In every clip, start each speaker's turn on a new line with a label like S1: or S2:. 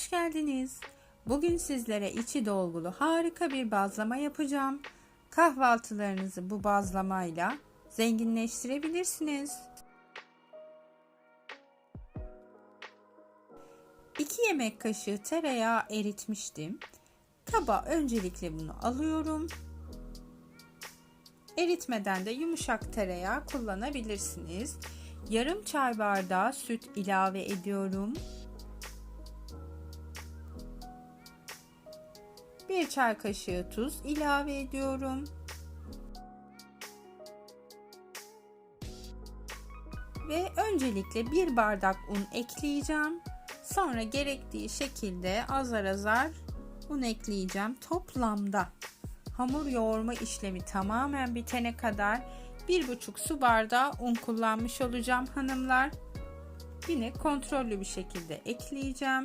S1: hoş geldiniz. Bugün sizlere içi dolgulu harika bir bazlama yapacağım. Kahvaltılarınızı bu bazlamayla zenginleştirebilirsiniz. 2 yemek kaşığı tereyağı eritmiştim. Kaba öncelikle bunu alıyorum. Eritmeden de yumuşak tereyağı kullanabilirsiniz. Yarım çay bardağı süt ilave ediyorum. 1 çay kaşığı tuz ilave ediyorum. Ve öncelikle bir bardak un ekleyeceğim. Sonra gerektiği şekilde azar azar un ekleyeceğim. Toplamda hamur yoğurma işlemi tamamen bitene kadar 1,5 su bardağı un kullanmış olacağım hanımlar. Yine kontrollü bir şekilde ekleyeceğim.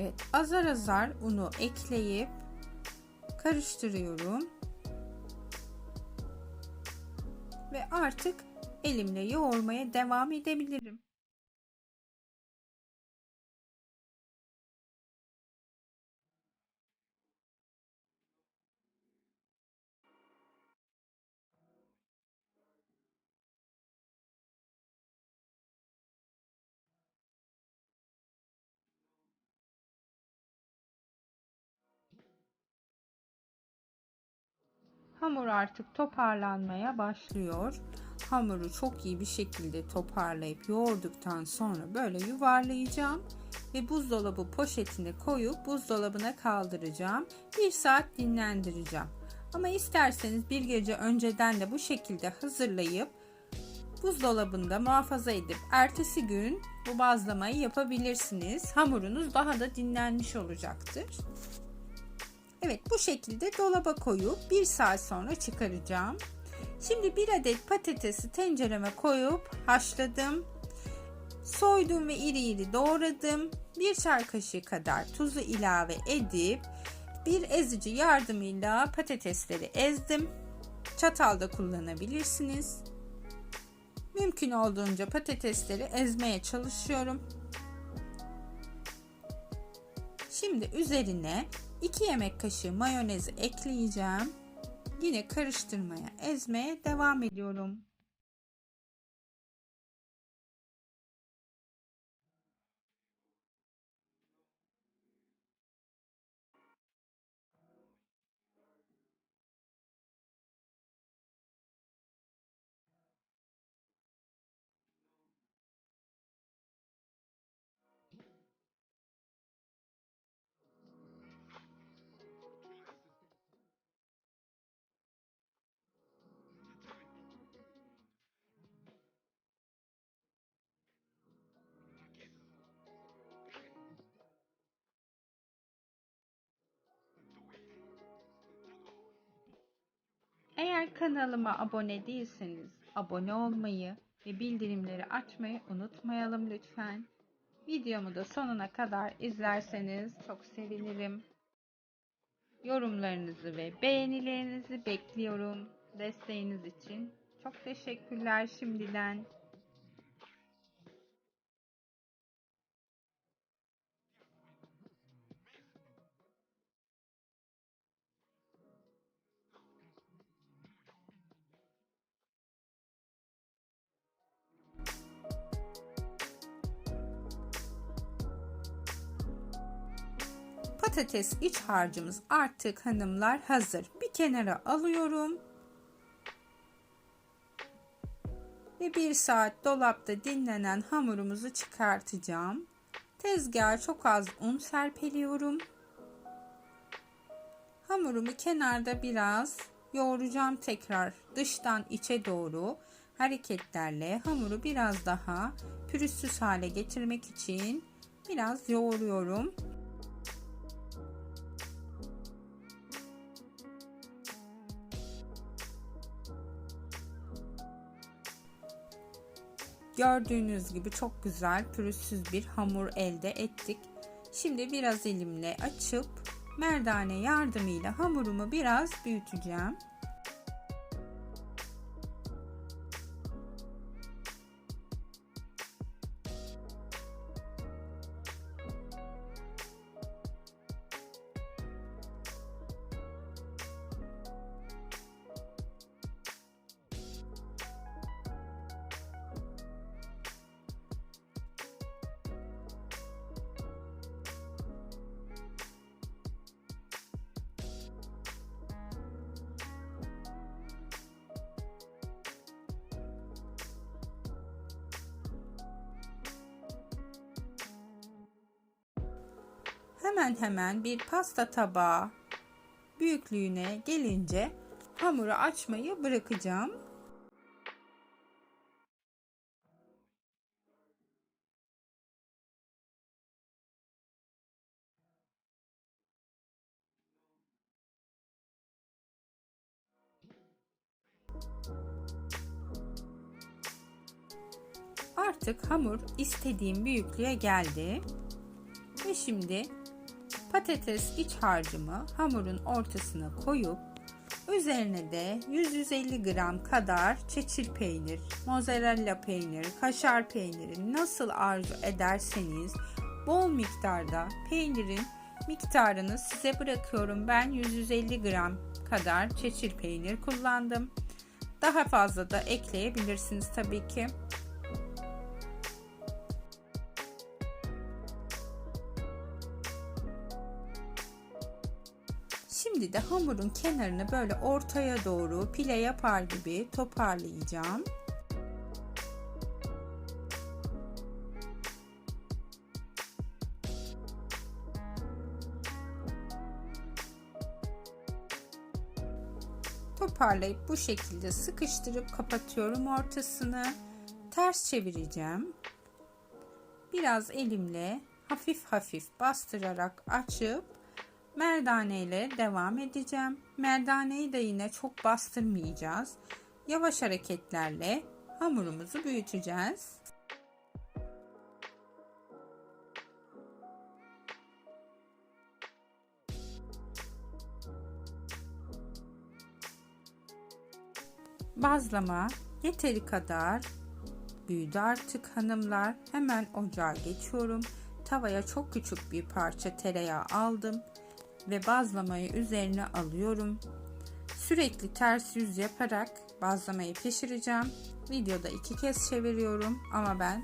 S1: Evet, azar azar unu ekleyip karıştırıyorum. Ve artık elimle yoğurmaya devam edebilirim. Hamur artık toparlanmaya başlıyor. Hamuru çok iyi bir şekilde toparlayıp yoğurduktan sonra böyle yuvarlayacağım ve buzdolabı poşetine koyup buzdolabına kaldıracağım. Bir saat dinlendireceğim. Ama isterseniz bir gece önceden de bu şekilde hazırlayıp buzdolabında muhafaza edip ertesi gün bu bazlamayı yapabilirsiniz. Hamurunuz daha da dinlenmiş olacaktır. Evet bu şekilde dolaba koyup bir saat sonra çıkaracağım. Şimdi bir adet patatesi tencereme koyup haşladım. Soydum ve iri iri doğradım. Bir çay kaşığı kadar tuzu ilave edip bir ezici yardımıyla patatesleri ezdim. Çatal da kullanabilirsiniz. Mümkün olduğunca patatesleri ezmeye çalışıyorum. Şimdi üzerine 2 yemek kaşığı mayonezi ekleyeceğim. Yine karıştırmaya, ezmeye devam ediyorum. Eğer kanalıma abone değilseniz abone olmayı ve bildirimleri açmayı unutmayalım lütfen. Videomu da sonuna kadar izlerseniz çok sevinirim. Yorumlarınızı ve beğenilerinizi bekliyorum. Desteğiniz için çok teşekkürler şimdiden. Patates iç harcımız artık hanımlar hazır. Bir kenara alıyorum. Ve bir saat dolapta dinlenen hamurumuzu çıkartacağım. Tezgaha çok az un serpeliyorum. Hamurumu kenarda biraz yoğuracağım tekrar dıştan içe doğru hareketlerle hamuru biraz daha pürüzsüz hale getirmek için biraz yoğuruyorum. Gördüğünüz gibi çok güzel pürüzsüz bir hamur elde ettik. Şimdi biraz elimle açıp merdane yardımıyla hamurumu biraz büyüteceğim. Hemen hemen bir pasta tabağı büyüklüğüne gelince hamuru açmayı bırakacağım. Artık hamur istediğim büyüklüğe geldi. Ve şimdi patates iç harcımı hamurun ortasına koyup üzerine de 150 gram kadar çeçil peynir, mozzarella peyniri, kaşar peyniri nasıl arzu ederseniz bol miktarda peynirin miktarını size bırakıyorum. Ben 150 gram kadar çeçil peynir kullandım. Daha fazla da ekleyebilirsiniz tabii ki. De hamurun kenarını böyle ortaya doğru pile yapar gibi toparlayacağım. Toparlayıp bu şekilde sıkıştırıp kapatıyorum ortasını. Ters çevireceğim. Biraz elimle hafif hafif bastırarak açıp merdane ile devam edeceğim. Merdaneyi de yine çok bastırmayacağız. Yavaş hareketlerle hamurumuzu büyüteceğiz. Bazlama yeteri kadar büyüdü artık hanımlar. Hemen ocağa geçiyorum. Tavaya çok küçük bir parça tereyağı aldım ve bazlamayı üzerine alıyorum. Sürekli ters yüz yaparak bazlamayı pişireceğim. Videoda iki kez çeviriyorum ama ben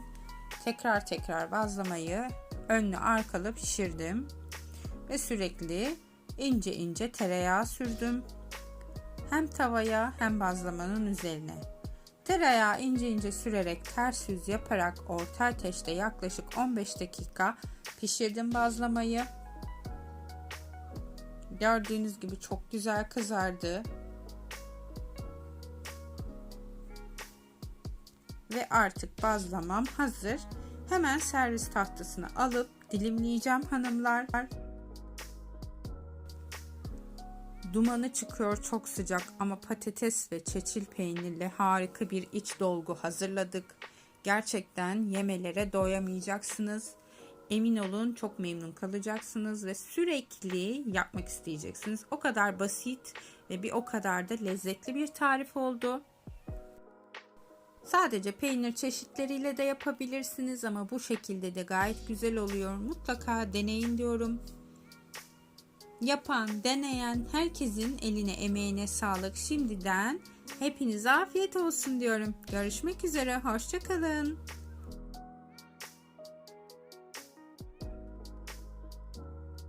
S1: tekrar tekrar bazlamayı önlü arkalı pişirdim. Ve sürekli ince ince tereyağı sürdüm. Hem tavaya hem bazlamanın üzerine. Tereyağı ince ince sürerek ters yüz yaparak orta ateşte yaklaşık 15 dakika pişirdim bazlamayı. Gördüğünüz gibi çok güzel kızardı. Ve artık bazlamam hazır. Hemen servis tahtasına alıp dilimleyeceğim hanımlar. Dumanı çıkıyor çok sıcak ama patates ve çeçil peynirle harika bir iç dolgu hazırladık. Gerçekten yemelere doyamayacaksınız. Emin olun çok memnun kalacaksınız ve sürekli yapmak isteyeceksiniz. O kadar basit ve bir o kadar da lezzetli bir tarif oldu. Sadece peynir çeşitleriyle de yapabilirsiniz ama bu şekilde de gayet güzel oluyor. Mutlaka deneyin diyorum. Yapan, deneyen herkesin eline emeğine sağlık şimdiden. Hepinize afiyet olsun diyorum. Görüşmek üzere, hoşçakalın.